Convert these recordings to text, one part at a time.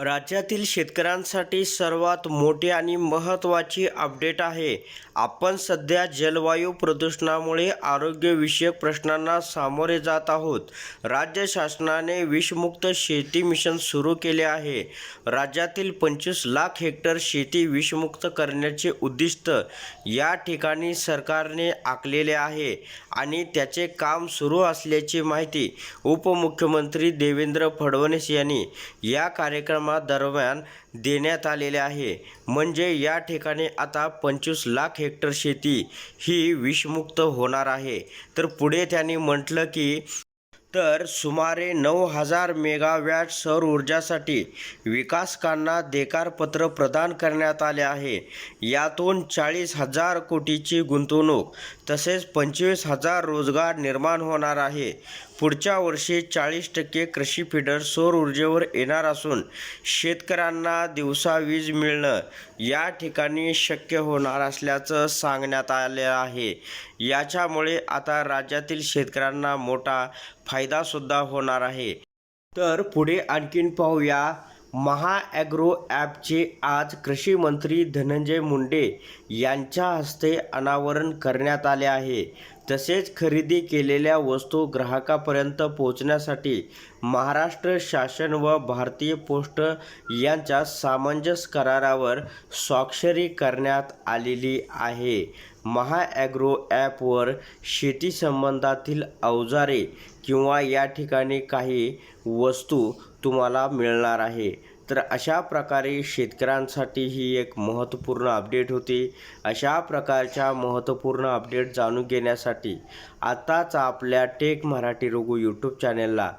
राज्यातील शेतकऱ्यांसाठी सर्वात मोठी आणि महत्त्वाची अपडेट आहे. आपण सध्या जलवायू प्रदूषणामुळे आरोग्यविषयक प्रश्नांना सामोरे जात आहोत. राज्य शासनाने विषमुक्त शेती मिशन सुरू केले आहे. राज्यातील पंचवीस लाख हेक्टर शेती विषमुक्त करण्याचे उद्दिष्ट या ठिकाणी सरकारने आखलेले आहे आणि त्याचे काम सुरू असल्याची माहिती उपमुख्यमंत्री देवेंद्र फडणवीस यांनी या कार्यक्रमात दरम्यान देण्यात आलेले आहे. म्हणजे या ठिकाणी आता पंचवीस लाख हेक्टर शेती ही विषमुक्त होणार आहे. तर पुढे त्यांनी म्हटलं की तर सुमारे नऊ हजार मेगावॅट सौर ऊर्जासाठी विकासकांना देकारपत्र प्रदान करण्यात आले आहे. यातून चाळीस हजार कोटीची गुंतवणूक तसेच पंचवीस हजार रोजगार निर्माण होणार आहे. पुढच्या वर्षी चाळीस टक्के कृषी फिडर सौर ऊर्जेवर येणार असून शेतकऱ्यांना दिवसा वीज मिळणं या ठिकाणी शक्य होणार असल्याचं सांगण्यात आले आहे. याच्यामुळे आता राज्यातील शेतकऱ्यांना मोठा फायदासुद्धा होणार आहे. तर पुढे आणखीन पाहूया. महाॲग्रो ॲपचे आज कृषी मंत्री धनंजय मुंडे यांच्या हस्ते अनावरण करण्यात आले आहे. तसेच खरेदी केलेल्या वस्तू ग्राहकापर्यंत पोहोचण्यासाठी महाराष्ट्र शासन व भारतीय पोस्ट यांच्या सामंजस्य करारावर स्वाक्षरी करण्यात आलेली आहे. महाॲग्रो ॲपवर शेती संबंधातील अवजारे किंवा या ठिकाणी काही वस्तू तुम्हाला मिळणार आहे. तर अशा प्रकारे शेतकऱ्यांसाठी ही एक महत्त्वपूर्ण अपडेट होती. अशा प्रकारच्या महत्त्वपूर्ण अपडेट जाणून घेण्यासाठी आताच आपल्या टेक मराठी रघु यूट्यूब चॅनलला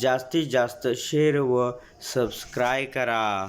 जास्तीत जास्त शेअर व सबस्क्राय करा.